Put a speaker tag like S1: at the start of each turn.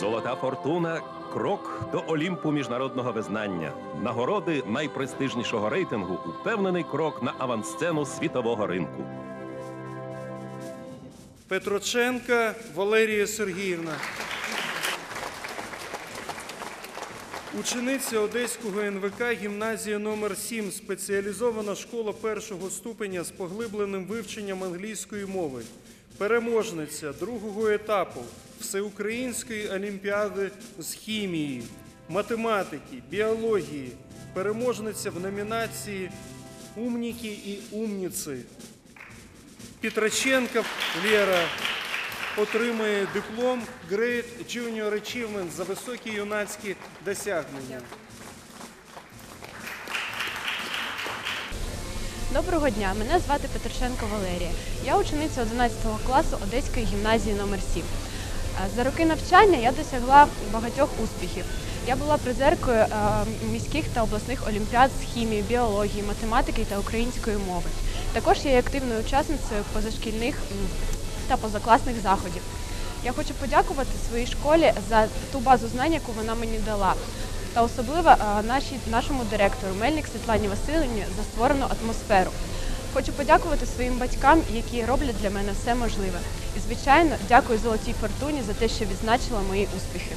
S1: Золота фортуна крок до Олімпу міжнародного визнання. Нагороди найпрестижнішого рейтингу упевнений крок на авансцену світового ринку.
S2: Петроченка Валерія Сергіївна. Учениця Одеського НВК гімназія номер 7 спеціалізована школа першого ступеня з поглибленим вивченням англійської мови. Переможниця другого етапу Всеукраїнської олімпіади з хімії, математики, біології, переможниця в номінації Умніки і умніці. Петроченка Лера отримує диплом Great Junior Achievement за високі юнацькі досягнення.
S3: Доброго дня, мене звати Петрушенко Валерія. Я учениця 11 класу Одеської гімназії номер 7 Е, За роки навчання я досягла багатьох успіхів. Я була призеркою е, міських та обласних олімпіад з хімії, біології, математики та української мови. Також я є активною учасницею позашкільних та позакласних заходів. Я хочу подякувати своїй школі за ту базу знань, яку вона мені дала, та особливо е, нашій, нашому директору Мельник Світлані Васильівні за створену атмосферу. Хочу подякувати своїм батькам, які роблять для мене все можливе. І, звичайно, дякую Золотій Фортуні за те, що відзначила мої успіхи.